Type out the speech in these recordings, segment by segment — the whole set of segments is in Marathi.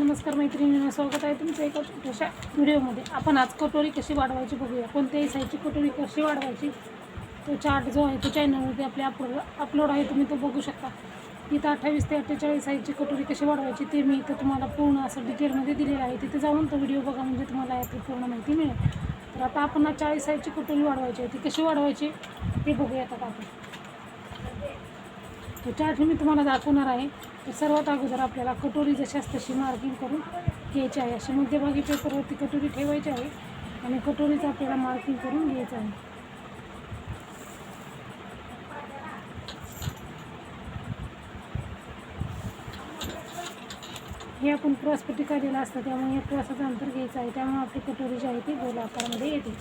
नमस्कार मैत्रिणींना स्वागत आहे तुमच्या एका छोट्याशा व्हिडिओमध्ये. आपण आज कटोरी कशी वाढवायची बघूया. कोणत्याही साईजची कटोरी कशी वाढवायची तो चार्ट जो आहे तो चॅनलवरती आपल्या अपलोड अपलोड आहे तुम्ही तो बघू शकता. इथं अठ्ठावीस ते अठ्ठेचाळीस साईजची कटोरी कशी वाढवायची ते मी इथं तुम्हाला पूर्ण असं डिटेलमध्ये दिलेलं आहे. तिथे जाऊन तो व्हिडिओ बघा म्हणजे तुम्हाला यातली पूर्ण माहिती मिळेल. तर आता आपण आज चाळीस साईजची कटोरी वाढवायची आहे. ती कशी वाढवायची ते बघूयात आता आपण. तो चार्ट मी तुम्हाला दाखवणार आहे. तर सर्वात अगोदर आपल्याला कटोरी जशाच तशी मार्किंग करून घ्यायची आहे. अशी मध्यभागी पेपरवरती कटोरी ठेवायची आहे आणि कटोरीचं आपल्याला मार्किंग करून घ्यायचं आहे. हे आपण क्रॉसपट्टी काढलेलं असतं त्यामुळे या क्रॉसाचं अंतर घ्यायचं आहे. त्यामुळे आपली कटोरी जी आहे ती गोल आकारामध्ये येते.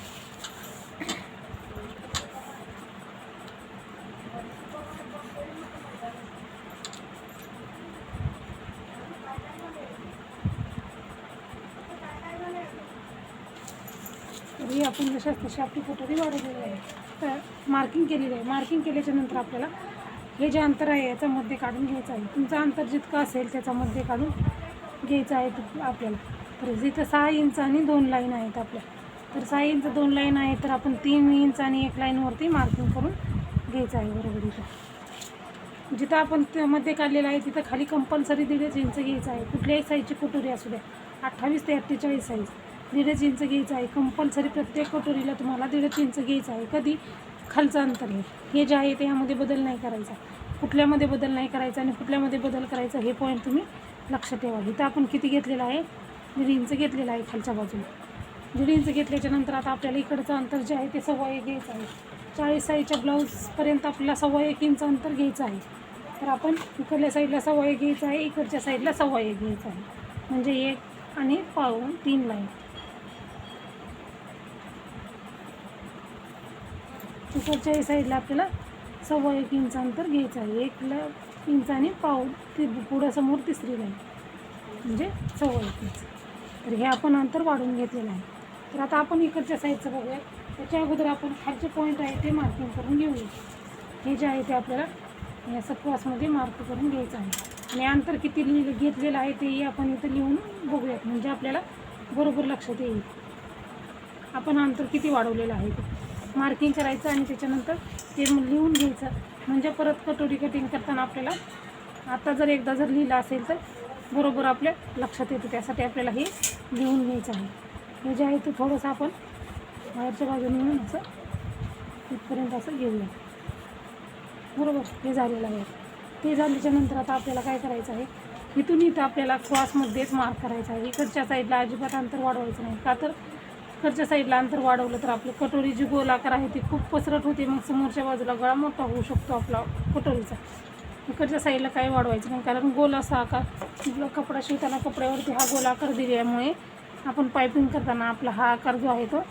आपण जशा तशी आपली कटोरी वाढवलेली आहे. तर मार्किंग केलेली आहे. मार्किंग केल्याच्यानंतर आपल्याला हे जे अंतर आहे याचा मध्ये काढून घ्यायचं आहे. तुमचं अंतर जितकं असेल त्याचा मध्ये काढून घ्यायचं आहे आपल्याला. तर जिथं सहा इंच आणि दोन लाईन आहेत आपल्या. तर सहा इंच दोन लाईन आहे तर आपण तीन इंच आणि एक लाईनवरती मार्किंग करून घ्यायचं आहे बरोबर इथं. जिथं आपण ते मध्ये काढलेलं आहे तिथं खाली कंपल्सरी दीडच इंच घ्यायचं आहे. कुठल्याही साईजची कुटुरी असू द्या. अठ्ठावीस ते अठ्ठेचाळीस साईज दीडच इंच घ्यायचं आहे कंपल्सरी प्रत्येक कटोरीला तुम्हाला दीडच इंच घ्यायचं आहे. कधी? खालचं अंतर हे हे जे आहे ते यामध्ये बदल नाही करायचा. कुठल्यामध्ये बदल नाही करायचा आणि कुठल्यामध्ये बदल करायचा हे पॉईंट तुम्ही लक्षात ठेवा. इथं आपण किती घेतलेलं आहे? दीड इंच घेतलेलं आहे खालच्या बाजूला. दीड इंच घेतल्याच्या नंतर आता आपल्याला इकडचं अंतर जे आहे ते सव्वा एक घ्यायचं आहे. चाळीस साईजच्या ब्लाऊजपर्यंत आपल्याला सव्वा एक इंच अंतर घ्यायचं आहे. तर आपण इकडल्या साईडला सव्वा एक घ्यायचं आहे इकडच्या साईडला सव्वा एक घ्यायचं आहे. म्हणजे एक आणि पाऊन तीन लाईन इकडच्या साईडला आपल्याला सव्वा एक इंच अंतर घ्यायचं आहे. एक इंच आणि पाव ती पुढं समोर तिसरी लाईन. म्हणजे सव्वा एक इंच. तर हे आपण अंतर वाढून घेतलेलं आहे. तर आता आपण इकडच्या साईडचं बघूया. त्याच्या अगोदर आपण खालचे पॉईंट आहे ते मार्किंग करून घेऊया. हे जे आहे ते आपल्याला या असं क्रॉसमध्ये मार्क करून घ्यायचं आहे. आणि अंतर किती लिहिलं घेतलेलं आहे तेही आपण इथं लिहून बघूयात. म्हणजे आपल्याला बरोबर लक्षात येईल. आपण अंतर किती वाढवलेलं आहे ते. मार्किंग करायचं आणि त्याच्यानंतर ते लिहून घ्यायचं. म्हणजे परत कटोरी कटिंग करताना आपल्याला आता जर एकदा जर लिहिलं असेल तर बरोबर आपल्या लक्षात येतं. त्यासाठी आपल्याला हे लिहून घ्यायचं आहे. हे जे आहे ते थोडंसं आपण बाहेरच्या बाजूने येऊन असं इथपर्यंत असं घेऊया. बरोबर? हे झालेलं आहे. ते झाल्याच्यानंतर आता आपल्याला काय करायचं आहे? इथून इथं आपल्याला क्रॉसमध्येच मार्क करायचं आहे. इकडच्या साईडला अजिबात अंतर वाढवायचं नाही. का तर इकडच्या साईडला अंतर वाढवलं तर आपलं कटोरी जी गोल आकार आहे ती खूप पसरट होते. मग समोरच्या बाजूला गळा मोठा होऊ शकतो आपला कटोरीचा. इकडच्या साईडला काही वाढवायचं नाही कारण गोल असा आकार. कपडा शिवताना कपड्यावरती हा गोल आकार दिल्यामुळे आपण पायपिंग करताना आपला हा आकार जो आहे तो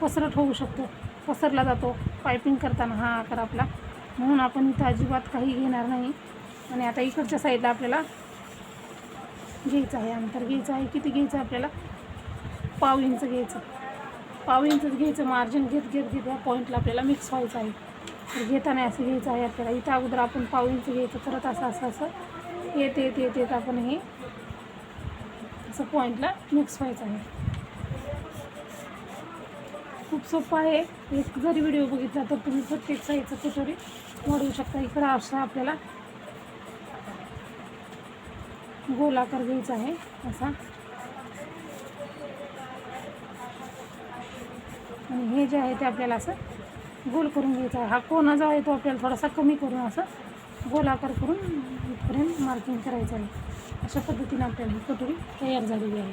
पसरट होऊ शकतो. पसरला जातो. पायपिंग करताना हा आकार आपला. म्हणून आपण इथं अजिबात काही घेणार नाही. आणि आता इकडच्या साईडला आपल्याला घ्यायचं आहे. अंतर घ्यायचं आहे. किती घ्यायचं आपल्याला? पाव इंच घ्यायचं. पाव इंचच घ्यायचं मार्जिन घेत घेत घेत या पॉईंटला आपल्याला मिक्स व्हायचं आहे. तर घेताना असं घ्यायचं आहे आपल्याला. इथं अगोदर आपण पाव इंच घ्यायचं परत असं असं असं. येत येत येत येत आपण हे असं पॉईंटला मिक्स व्हायचं आहे. खूप सोपं आहे. एक जरी व्हिडिओ बघितला तर तुम्ही प्रत्येक साईजचं कटोरी वाढवू शकता. इकडं असं आपल्याला गोलाकार घ्यायचा आहे. असा. आणि हे जे आहे ते आपल्याला असं गोल करून घ्यायचं आहे. हा कोणा जो आहे तो आपल्याला थोडासा कमी करून असं गोल आकार करून इथपर्यंत मार्किंग करायचं आहे. अशा पद्धतीने आपल्याला ही कटोरी तयार झालेली आहे.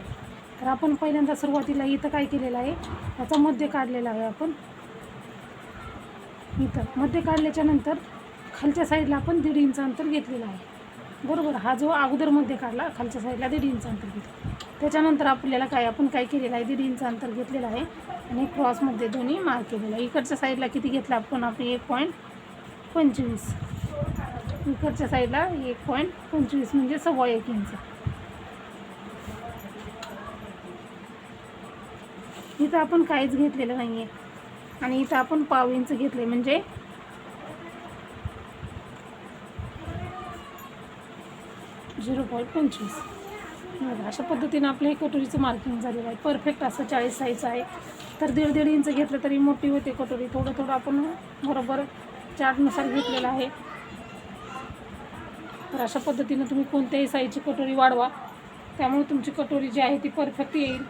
तर आपण पहिल्यांदा सुरुवातीला इथं काय केलेलं आहे? याचा मध्य काढलेला आहे आपण. इथं. मध्य काढल्याच्या नंतर खालच्या साईडला आपण दीड इंच अंतर घेतलेलं आहे. बरोबर. हा जो अगोदर मध्य काढला खालच्या साईडला दीड इंच अंतर घेतलं. त्याच्यानंतर आपल्याला काय आपण काय केलेलं आहे? दीड इंच अंतर घेतलेलं आहे. आणि क्रॉसमध्ये दोन्ही मार्क केलेलं. आहे इकडच्या साईडला किती घेतलं? आपण आपण एक पॉईंट पंचवीस. इकडच्या साईडला एक पॉईंट पंचवीस म्हणजे सव्वा एक इंच इथं आपण काहीच घेतलेलं नाही आहे आणि इथं आपण पाव इंच घेतले म्हणजे झिरो पॉईंट पंचवीस. अशा पद्धतीनं आपलं हे कटोरीचं मार्किंग झालेलं आहे. परफेक्ट असं चाळीस साईज आहे. तर दीड दीड इंच घेतलं तरी मोठी होते कटोरी. थोडं थोडं आपण बरोबर चार्टनुसार घेतलेलं आहे. तर अशा पद्धतीनं तुम्ही कोणत्याही साईजची कटोरी वाढवा. त्यामुळे तुमची कटोरी जी आहे ती परफेक्ट येईल.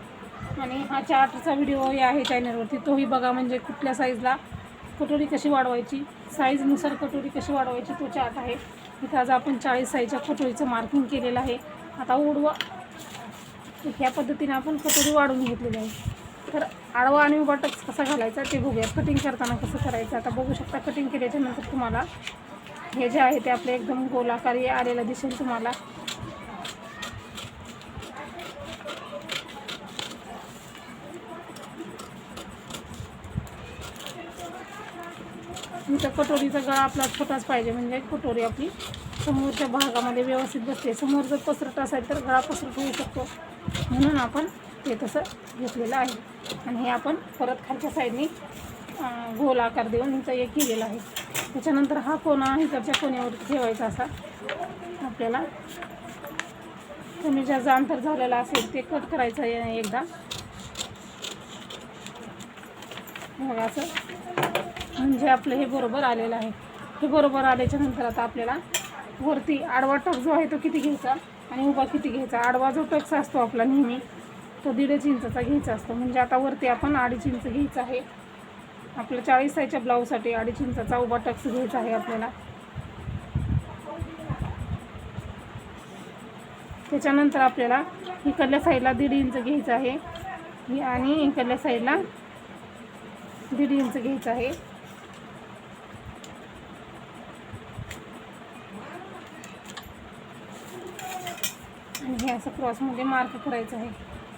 आणि हा चार्टचा व्हिडिओ आहे चॅनलवरती तोही बघा म्हणजे कुठल्या साईजला कटोरी कशी वाढवायची. साईजनुसार कटोरी कशी वाढवायची तो चार्ट आहे. इथं आज आपण चाळीस साईजच्या कटोरीचं मार्किंग केलेलं आहे. आता उडवा ह्या पद्धतीने आपण कटोरी वाढवून घेतलेली आहे तर आडवा आणि उभा टक्स कसा घालायचा ते बघूया. कटिंग करताना कसं करायचं? आता बघू शकता कटिंग केल्याच्यानंतर तुम्हाला हे जे आहे ते आपले एकदम गोलाकारी आलेलं दिसेल तुम्हाला. तर कटोरीचा गळा आपला छोटाच पाहिजे. म्हणजे कटोरी आपली समोरच्या भागामध्ये व्यवस्थित बसते. समोर जर पसरट असेल तर गळा पसरट होऊ शकतो. म्हणून आपण ते तसं घेतलेलं आहे. आणि हे आपण परत खालच्या साईडनी गोल आकार देऊन ह्याचा एक केलेला आहे. त्याच्यानंतर हा कोणा आहे त्याच्या कोण्यावर ठेवायचा असा. आपल्याला कमी ज्याचं अंतर झालेलं असेल ते कट करायचं आहे एकदा. मग असं म्हणजे आपलं हे बरोबर आलेलं आहे. हे बरोबर आल्याच्यानंतर आता आपल्याला वरती आडवा टक जो आहे तो किती घ्यायचा? आणि उभा किती घ्यायचा? आडवा जो टक्स असतो आपला नेहमी. तो दीडच इंचाचा घ्यायचा असतो. म्हणजे आता वरती आपण अडीच इंच घ्यायचं आहे. आपल्या चाळीस साईजच्या ब्लाऊजसाठी अडीच इंचाचा उभा टक्स घ्यायचा आहे आपल्याला. त्याच्यानंतर आपल्याला इकडल्या साईडला दीड इंच घ्यायचं आहे. आणि इकडल्या साईडला दीड इंच घ्यायचं आहे. असं क्रॉसमध्ये मार्क करायचं आहे.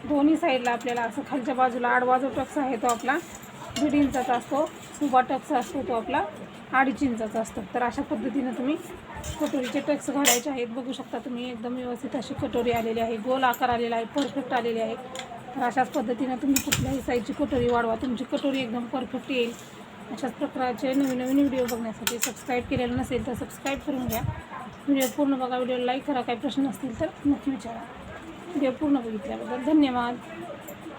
दोन्ही साईडला आपल्याला असं खालच्या बाजूला आडवा जो टक्स आहे तो आपला दीड इंचाचा असतो उभा टक्स असतो तो आपला अडीच इंचाचा असतो. तर अशा पद्धतीनं तुम्ही कटोरीचे टक्स घालायचे आहेत. बघू शकता तुम्ही एकदम व्यवस्थित अशी कटोरी आलेली आहे. गोल आकार आलेला आहे. परफेक्ट आलेली आहे. तर अशाच पद्धतीनं तुम्ही कुठल्याही साईजची कटोरी वाढवा. तुमची कटोरी एकदम परफेक्ट येईल. अशाच प्रकारचे नवीन नवीन व्हिडिओ बघण्यासाठी सबस्क्राईब केलेलं नसेल तर सबस्क्राईब करून घ्या. व्हिडिओ पूर्ण बघा व्हिडिओ लाईक करा. काही प्रश्न असतील तर नक्की विचारा. व्हिडिओ पूर्ण बघितल्याबद्दल धन्यवाद.